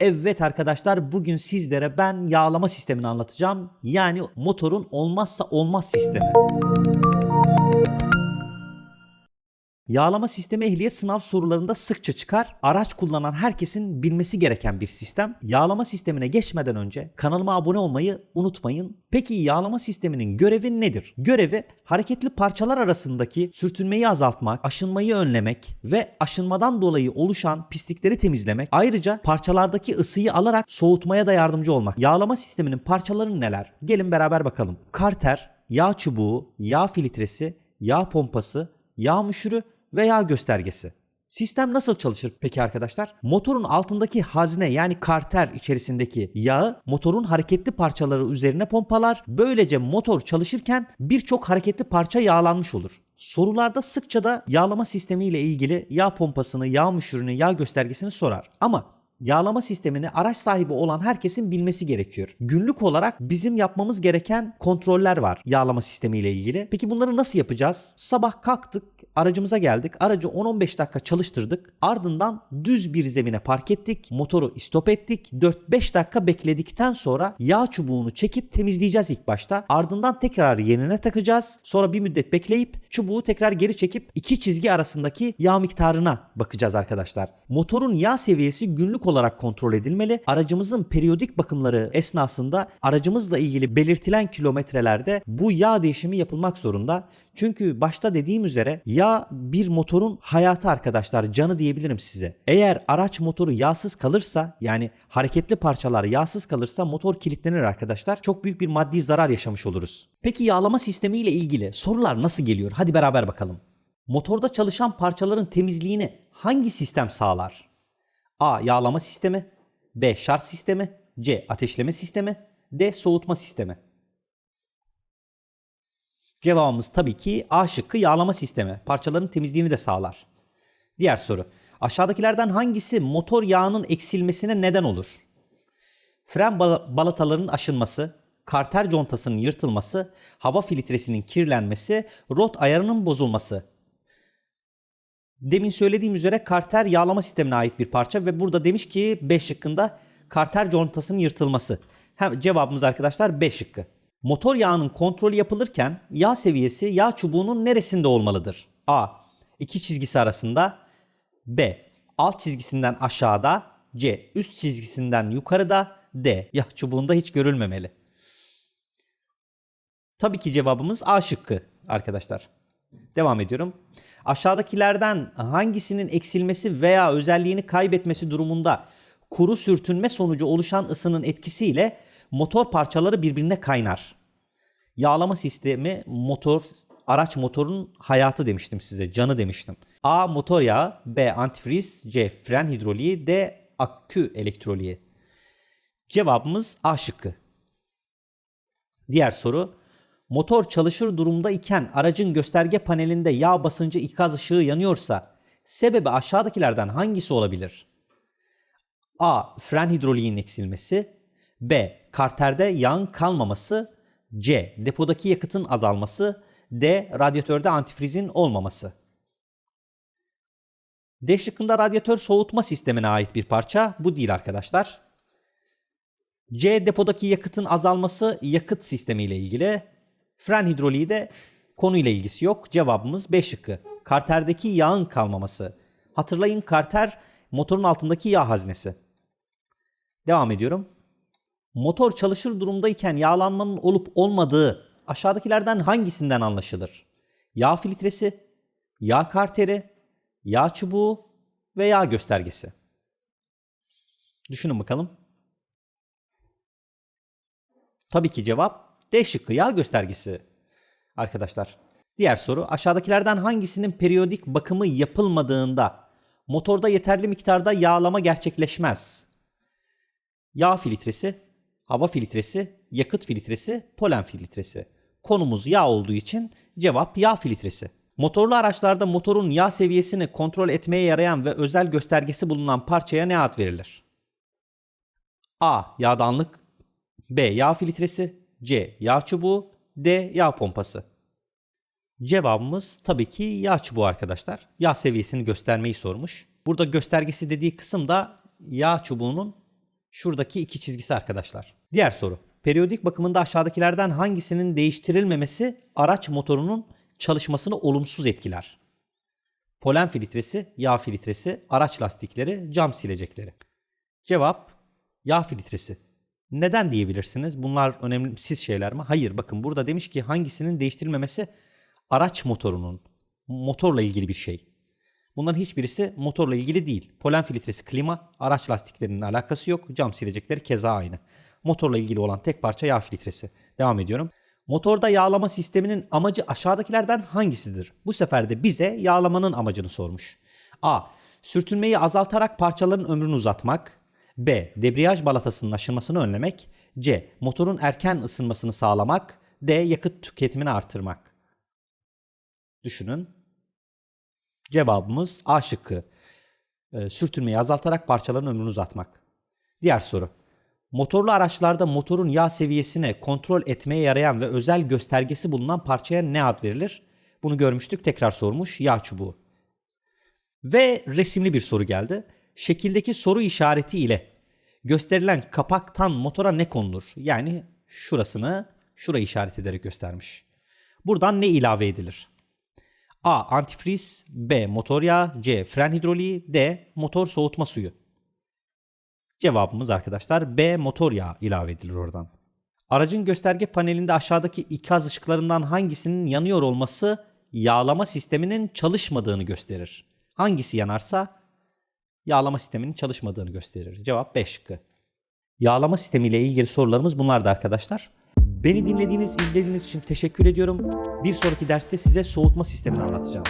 Evet arkadaşlar bugün sizlere ben yağlama sistemini anlatacağım. Yani motorun olmazsa olmaz sistemi. Yağlama sistemi ehliyet sınav sorularında sıkça çıkar. Araç kullanan herkesin bilmesi gereken bir sistem. Yağlama sistemine geçmeden önce kanalıma abone olmayı unutmayın. Peki yağlama sisteminin görevi nedir? Görevi hareketli parçalar arasındaki sürtünmeyi azaltmak, aşınmayı önlemek ve aşınmadan dolayı oluşan pislikleri temizlemek. Ayrıca parçalardaki ısıyı alarak soğutmaya da yardımcı olmak. Yağlama sisteminin parçaları neler? Gelin beraber bakalım. Karter, yağ çubuğu, yağ filtresi, yağ pompası, yağ müşürü ve yağ göstergesi. Sistem nasıl çalışır peki arkadaşlar? Motorun altındaki hazne yani karter içerisindeki yağı motorun hareketli parçaları üzerine pompalar. Böylece motor çalışırken birçok hareketli parça yağlanmış olur. Sorularda sıkça da yağlama sistemi ile ilgili yağ pompasını, yağ müşürünü, yağ göstergesini sorar. Ama yağlama sistemini araç sahibi olan herkesin bilmesi gerekiyor. Günlük olarak bizim yapmamız gereken kontroller var yağlama sistemi ile ilgili. Peki bunları nasıl yapacağız? Sabah kalktık, aracımıza geldik. Aracı 10-15 dakika çalıştırdık. Ardından düz bir zemine park ettik. Motoru istop ettik. 4-5 dakika bekledikten sonra yağ çubuğunu çekip temizleyeceğiz ilk başta. Ardından tekrar yerine takacağız. Sonra bir müddet bekleyip çubuğu tekrar geri çekip iki çizgi arasındaki yağ miktarına bakacağız arkadaşlar. Motorun yağ seviyesi günlük olarak kontrol edilmeli. Aracımızın periyodik bakımları esnasında aracımızla ilgili belirtilen kilometrelerde bu yağ değişimi yapılmak zorunda. Çünkü başta dediğim üzere yağ bir motorun hayatı arkadaşlar canı diyebilirim size. Eğer araç motoru yağsız kalırsa yani hareketli parçalar yağsız kalırsa motor kilitlenir arkadaşlar. Çok büyük bir maddi zarar yaşamış oluruz. Peki yağlama sistemi ile ilgili sorular nasıl geliyor? Hadi beraber bakalım. Motorda çalışan parçaların temizliğini hangi sistem sağlar? A. Yağlama sistemi B. Şarj sistemi C. Ateşleme sistemi D. Soğutma sistemi Cevabımız tabii ki A şıkkı yağlama sistemi. Parçaların temizliğini de sağlar. Diğer soru. Aşağıdakilerden hangisi motor yağının eksilmesine neden olur? Fren bal- balatalarının aşınması, karter contasının yırtılması, hava filtresinin kirlenmesi, rot ayarının bozulması. Demin söylediğim üzere karter yağlama sistemine ait bir parça ve burada demiş ki B şıkkında karter contasının yırtılması. Hem cevabımız arkadaşlar B şıkkı. Motor yağının kontrolü yapılırken yağ seviyesi yağ çubuğunun neresinde olmalıdır? A. İki çizgisi arasında B. Alt çizgisinden aşağıda C. Üst çizgisinden yukarıda D. Yağ çubuğunda hiç görülmemeli. Tabii ki cevabımız A şıkkı arkadaşlar. Devam ediyorum. Aşağıdakilerden hangisinin eksilmesi veya özelliğini kaybetmesi durumunda kuru sürtünme sonucu oluşan ısının etkisiyle motor parçaları birbirine kaynar. Yağlama sistemi motor, araç motorun hayatı demiştim size, canı demiştim. A. Motor yağı, B. Antifriz, C. Fren hidroliği, D. Akü elektroliği. Cevabımız A şıkkı. Diğer soru. Motor çalışır durumda iken aracın gösterge panelinde yağ basıncı ikaz ışığı yanıyorsa sebebi aşağıdakilerden hangisi olabilir? A. Fren hidroliğinin eksilmesi B. Karterde yağın kalmaması C. Depodaki yakıtın azalması D. Radyatörde antifrizin olmaması D şıkkında radyatör soğutma sistemine ait bir parça. Bu değil arkadaşlar. C depodaki yakıtın azalması yakıt sistemi ile ilgili. Fren hidroliği de konuyla ilgisi yok. Cevabımız B şıkkı. Karterdeki yağın kalmaması. Hatırlayın karter motorun altındaki yağ haznesi. Devam ediyorum. Motor çalışır durumdayken yağlanmanın olup olmadığı aşağıdakilerden hangisinden anlaşılır? Yağ filtresi, yağ karteri, yağ çubuğu ve yağ göstergesi. Düşünün bakalım. Tabii ki cevap D şıkkı yağ göstergesi. Arkadaşlar. Diğer soru aşağıdakilerden hangisinin periyodik bakımı yapılmadığında motorda yeterli miktarda yağlama gerçekleşmez? Yağ filtresi, hava filtresi, yakıt filtresi, polen filtresi. Konumuz yağ olduğu için cevap yağ filtresi. Motorlu araçlarda motorun yağ seviyesini kontrol etmeye yarayan ve özel göstergesi bulunan parçaya ne ad verilir? A. Yağdanlık B. Yağ filtresi C. Yağ çubuğu D. Yağ pompası Cevabımız tabii ki yağ çubuğu arkadaşlar. Yağ seviyesini göstermeyi sormuş. Burada göstergesi dediği kısım da yağ çubuğunun Şuradaki iki çizgisi arkadaşlar. Diğer soru. Periyodik bakımında aşağıdakilerden hangisinin değiştirilmemesi araç motorunun çalışmasını olumsuz etkiler? Polen filtresi, yağ filtresi, araç lastikleri, cam silecekleri. Cevap yağ filtresi. Neden diyebilirsiniz? Bunlar önemsiz şeyler mi? Hayır bakın burada demiş ki hangisinin değiştirilmemesi araç motorunun motorla ilgili bir şey. Bunların hiçbirisi motorla ilgili değil. Polen filtresi klima, araç lastiklerinin alakası yok. Cam silecekleri keza aynı. Motorla ilgili olan tek parça yağ filtresi. Devam ediyorum. Motorda yağlama sisteminin amacı aşağıdakilerden hangisidir? Bu sefer de bize yağlamanın amacını sormuş. A. Sürtünmeyi azaltarak parçaların ömrünü uzatmak. B. Debriyaj balatasının aşınmasını önlemek. C. Motorun erken ısınmasını sağlamak. D. Yakıt tüketimini artırmak. Düşünün. Cevabımız A şıkkı. Ee, sürtünmeyi azaltarak parçaların ömrünü uzatmak. Diğer soru. Motorlu araçlarda motorun yağ seviyesine kontrol etmeye yarayan ve özel göstergesi bulunan parçaya ne ad verilir? Bunu görmüştük tekrar sormuş yağ çubuğu. Ve resimli bir soru geldi. Şekildeki soru işareti ile gösterilen kapaktan motora ne konulur? Yani şurasını şurayı işaret ederek göstermiş. Buradan ne ilave edilir? A. Antifriz B. Motor yağı C. Fren hidroliği D. Motor soğutma suyu Cevabımız arkadaşlar B. Motor yağı ilave edilir oradan. Aracın gösterge panelinde aşağıdaki ikaz ışıklarından hangisinin yanıyor olması yağlama sisteminin çalışmadığını gösterir. Hangisi yanarsa yağlama sisteminin çalışmadığını gösterir. Cevap B şıkkı. Yağlama sistemiyle ilgili sorularımız bunlardı arkadaşlar. Beni dinlediğiniz, izlediğiniz için teşekkür ediyorum. Bir sonraki derste size soğutma sistemini anlatacağım.